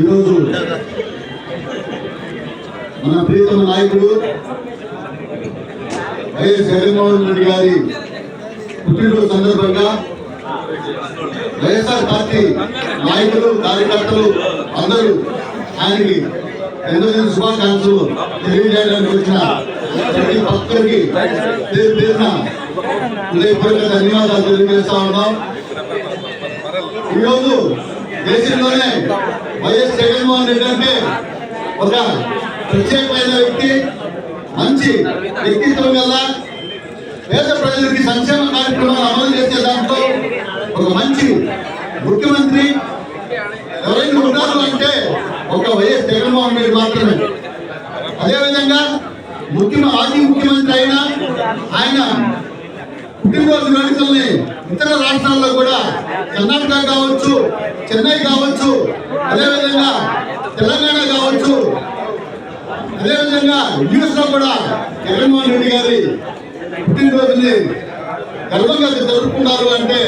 ఈరోజు మన ప్రియతమ నాయకుడు వైఎస్ జగన్మోహన్ రెడ్డి గారి పుట్టినరోజు సందర్భంగా వైఎస్ఆర్ పార్టీ నాయకులు కార్యకర్తలు అందరూ ఆయనకి ఎన్నో శుభాకాంక్షలు తెలియజేయడానికి వచ్చిన ప్రతి భక్తుడికి పేరు పేరున హృదయపూర్వక ధన్యవాదాలు తెలియజేస్తా ఉన్నాం. ఈరోజు దేశంలోనే వైఎస్ జగన్మోహన్ రెడ్డి అంటే ఒక ప్రత్యేకమైన వ్యక్తి. మంచి వ్యక్తిత్వం గల పేద ప్రజలకి సంక్షేమ కార్యక్రమాలు అమలు చేసే దాంట్లో ఒక మంచి ముఖ్యమంత్రి ఎవరైనా ఉన్నారు అంటే ఒక వైఎస్ జగన్మోహన్ రెడ్డి మాత్రమే. అదేవిధంగా ముఖ్య మాజీ ముఖ్యమంత్రి అయినా ఆయన పుట్టినరోజు వేడుకల్ని ఇతర రాష్ట్రాల్లో కూడా కర్ణాటక కావచ్చు చెన్నై కావచ్చు అదేవిధంగా తెలంగాణ కావచ్చు అదేవిధంగా యుఎస్లో కూడా జగన్మోహన్ రెడ్డి గారి పుట్టినరోజుని గర్వంగా జరుపుకున్నారు అంటే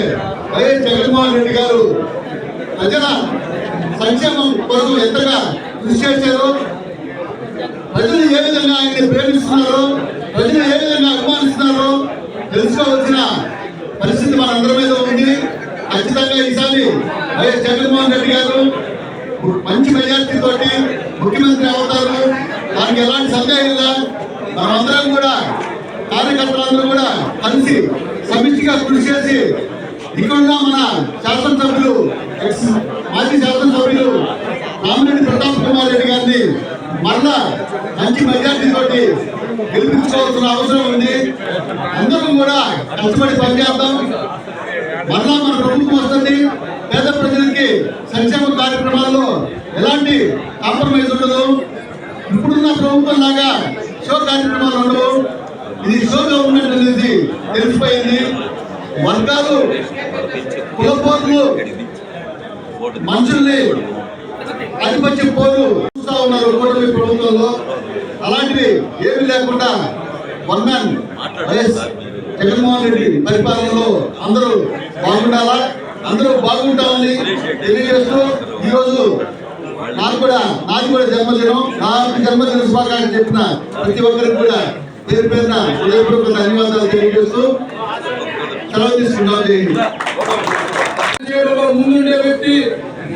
వైఎస్ జగన్మోహన్ రెడ్డి గారు ప్రజల సంక్షేమం కోసం ఎంతగా కృషి చేశారు ప్రజలు ఏ విధంగా ఆయన్ని ప్రేమిస్తున్నారో ప్రజలు ఏ విధంగా అభిమానిస్తున్నారో తెలుసుకోవాల్సిన పరిస్థితి మన అందరి మీద ఉంది. ఖచ్చితంగా ఈసారి వైఎస్ జగన్మోహన్ రెడ్డి గారు మంచి మెజార్టీ తోటి ముఖ్యమంత్రి అవుతారు. దానికి ఎలాంటి సందేహం లేదు? మనమందరం కూడా కార్యకర్తలందరూ కూడా కలిసి సమిష్టిగా కృషి చేసి ఇక్కడ మన శాసనసభ్యులు మాజీ శాసనసభ్యులు రామిరెడ్డి ప్రతాప్ కుమార్ రెడ్డి గారిని మరలా మంచి మెజార్టీ తోటి గెలిపించుకోవాల్సిన అవసరం ఉంది. అందరం కూడా కష్టపడి పనిచేద్దాం. మరలా మన ప్రభుత్వం వస్తుంది. పేద ప్రజలకి సంక్షేమ కార్యక్రమాల్లో ఎలాంటి కాంప్రమైజ్ ఉండదు. ఇప్పుడున్న ప్రభుత్వం లాగా షో కార్యక్రమాలు ఉండవు. ఇది షోగా ఉన్నట్టు అనేది తెలిసిపోయింది. వర్గాలు కులపోతులు మనుషుల్ని ఆధిపత్య పోరు చూస్తా ఉన్నారు కూటమి ప్రభుత్వంలో. అలాంటివి ఏమీ లేకుండా వన్ మ్యాన్ వైఎస్ జగన్మోహన్ రెడ్డి పరిపాలనలో అందరూ బాగుండాలా? అందరూ బాగుంటామని తెలియజేస్తూ ఈరోజు నాకు కూడా నాకు కూడా జన్మదినం నా జన్మదిన శుభాకాంక్షలు చెప్పిన ప్రతి ఒక్కరికి కూడా పేరు పేరున హృదయపూర్వక ధన్యవాదాలు తెలియజేస్తూ సెలవు తీసుకున్నాం ముందుండే వ్యక్తి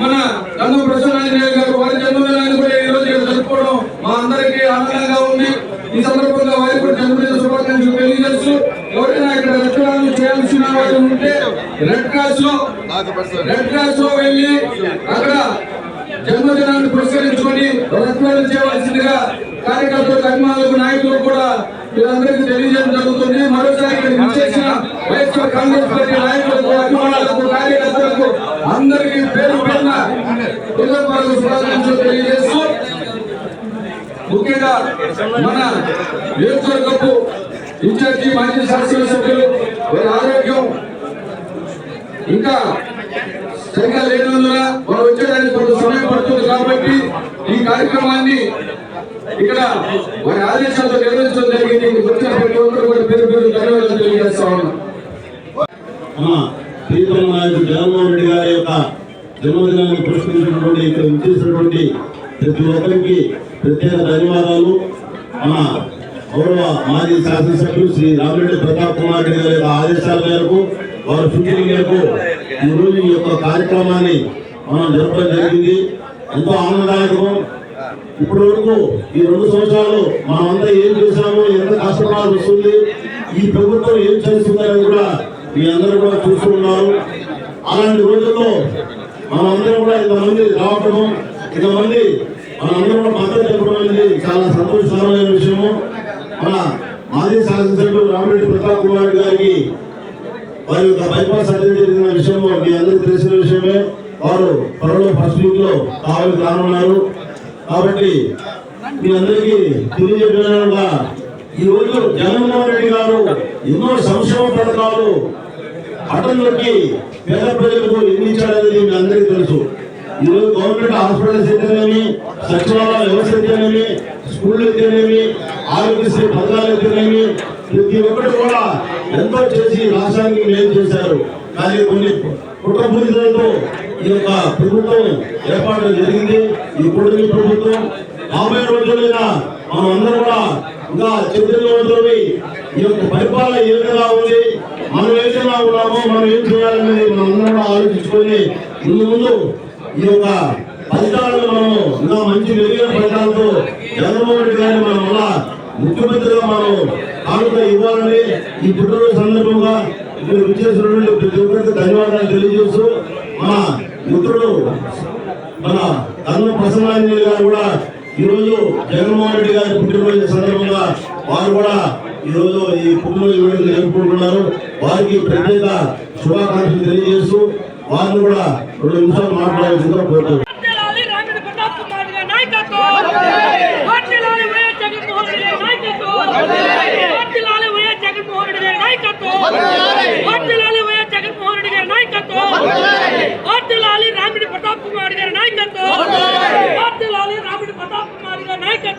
మన రంగం ప్రసన్నాంజనేయ గారు వారి జన్మదినాన్ని కూడా ఈ రోజు జరుపుకోవడం మా అందరికీ ఆనందంగా ఉంది. ఈ సందర్భంగా వారి కూడా జన్మదిన శుభాకాంక్షలు తెలియజేస్తూ ఎవరైనా ఇక్కడ రక్తదానం చేయాల్సిన వారు ఉంటే రెడ్ క్రాస్లో రెడ్ క్రాస్లో వెళ్ళి అక్కడ జన్మదినాన్ని పురస్కరించుకొని రక్తదానం చేయవలసిందిగా కార్యకర్తలకు అభిమానులకు నాయకులకు కూడా వీరందరికీ తెలియజేయడం జరుగుతుంది. మరోసారి విచ్చేసిన వైఎస్ఆర్ కాంగ్రెస్ పార్టీ నాయకులకు అభిమానులకు కార్యకర్తలకు అందరికీ పేరు పేరున పిల్లలకు శుభాకాంక్షలు తెలియజేస్తూ ముఖ్యంగా మన నియోజకవర్గపు ఇన్ఛార్జి మాజీ శాసనసభ్యులు వారి ఆరోగ్యం ఇంకా సరిగా లేనందున వారు వచ్చేదానికి కొంత సమయం పడుతుంది కాబట్టి ఈ కార్యక్రమాన్ని ఇక్కడ వారి ఆదేశాలతో నిర్వహించడం జరిగింది. వచ్చిన ప్రతి ఒక్కరు కూడా పేరు పేరు ధన్యవాదాలు తెలియజేస్తా ఉన్నాం. మన ప్రీతమ నాయకుడు జగన్మోహన్ రెడ్డి గారి యొక్క జన్మదినాన్ని పురస్కరించినటువంటి ఇక్కడ విచ్చేసినటువంటి ప్రతి ఒక్కరికి ప్రత్యేక ధన్యవాదాలు. మా గౌరవ మాజీ శాసనసభ్యులు శ్రీ రామిరెడ్డి ప్రతాప్ కుమార్ రెడ్డి గారి యొక్క ఆదేశాల మేరకు వారి సూచన మేరకు ఈ ఈ యొక్క కార్యక్రమాన్ని మనం జరపడం జరిగింది. ఎంతో ఆనందదాయకం. ఇప్పటి వరకు ఈ రెండు సంవత్సరాలు మనమంతా ఏం చేశామో ఎంత కష్టపడాల్సి వస్తుంది ఈ ప్రభుత్వం ఏం చేస్తుందని కూడా మీ అందరూ కూడా చూస్తున్నారు అలాంటి రోజుల్లో మనమందరం కూడా ఇంతమంది రావటం ఇంతమంది మనందరం కూడా మద్దతు చెప్పడం అనేది చాలా సంతోషకరమైన విషయము. మన మాజీ శాసనసభ్యులు రామిరెడ్డి ప్రతాప్ కుమార్ గారికి వారి యొక్క బైపాస్ సర్జరీ జరిగిన విషయం మీ అందరికీ తెలిసిన విషయమే. వారు త్వరలో ఫస్ట్ వీక్లో కావాలి రానున్నారు. కాబట్టి మీ అందరికీ తెలియజేయడంగా ఈ రోజు జగన్మోహన్ రెడ్డి గారు ఎన్నో సంక్షేమ పథకాలు అటల్లోకి పేద ప్రజలకు నిర్మించాలనేది మీ అందరికీ తెలుసు. ఈరోజు గవర్నమెంట్ హాస్పిటల్స్ అయితేనేమి సచివాలయ వ్యవస్థ అయితేనేమి స్కూళ్ళు అయితేనేమి ఆరోగ్యశ్రీ పథకాలు అయితేనేమి ప్రతి ఒక్కటి కూడా ఎంతో చేసి రాష్ట్రానికి మేలు చేశారు. కానీ కొన్ని కుట్రపూరితలతో ఈ యొక్క ప్రభుత్వం ఏర్పాటు జరిగింది. ఈ కూటమి ప్రభుత్వం రాబోయే రోజులైనా మనం అందరం కూడా ఇంకా చైతన్యవంతులై ఈ యొక్క పరిపాలన ఏ విధంగా ఉంది మనం ఏ విధంగా ఉన్నామో మనం ఏం చేయాలనేది మనం అందరం కూడా ఆలోచించుకొని ముందు ముందు ఈ యొక్క ఫలితాలను మనం ఇంకా మంచి మెరుగైన ఫలితాలతో జగన్మోహన్ రెడ్డి గారిని మనం వల్ల ముఖ్యమంత్రిగా మనం కానుక ఇవ్వాలని ఈ పుట్టినరోజు సందర్భంగా మీరు విచ్చేసినటువంటి ప్రతి ఒక్కరికి ధన్యవాదాలు తెలియజేస్తూ మన మిత్రుడు మన కర్ణ ప్రసన్నాంజలి గారు కూడా ఈరోజు జగన్మోహన్ రెడ్డి గారి పుట్టినరోజు సందర్భంగా వారు కూడా ఈరోజు ఈ పుట్టినరోజు వేడుకలు జరుపుకుంటున్నారు. వారికి ప్రత్యేక శుభాకాంక్షలు తెలియజేస్తూ వారిని కూడా రెండు నిమిషాలు మాట్లాడాల్సిందిగా కోరుతారు వర్ధిల్లాలి రామిడి ప్రతాప్ కుమార్ గారి నాయకత్వం వర్ధిల్లాలి వైఎస్ జగన్మోహన్ రెడ్డి గారి నాయకత్వం వర్ధిల్లాలి వైఎస్ జగన్మోహన్ రెడ్డి గారి నాయకత్వం వర్ధిల్లాలి వైఎస్ జగన్మోహన్ రెడ్డి గారి నాయకత్వం వర్ధిల్లాలి రామిడి ప్రతాప్ కుమార్ గారి నాయకత్వం వర్ధిల్లాలి రామిడి ప్రతాప్ కుమార్ గారి నాయకత్వం జై జగన్ జై జగన్ జై జగన్ వర్ధిల్లాలి రామిడి ప్రతాప్ కుమార్ గారి నాయకత్వం వర్ధిల్లాలి రామిడి ప్రతాప్ కుమార్ గారి నాయకత్వం జై జగన్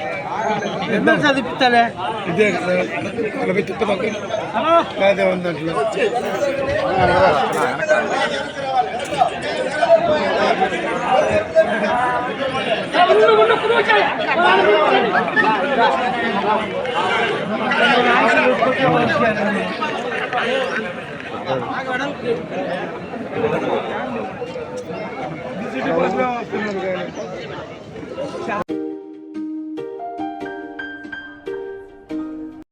ఎమ్మెల్యే చదివిస్తాలే ఇదే కదా నలభై తిప్పదాకా అదే ఉంది దాంట్లో ఆ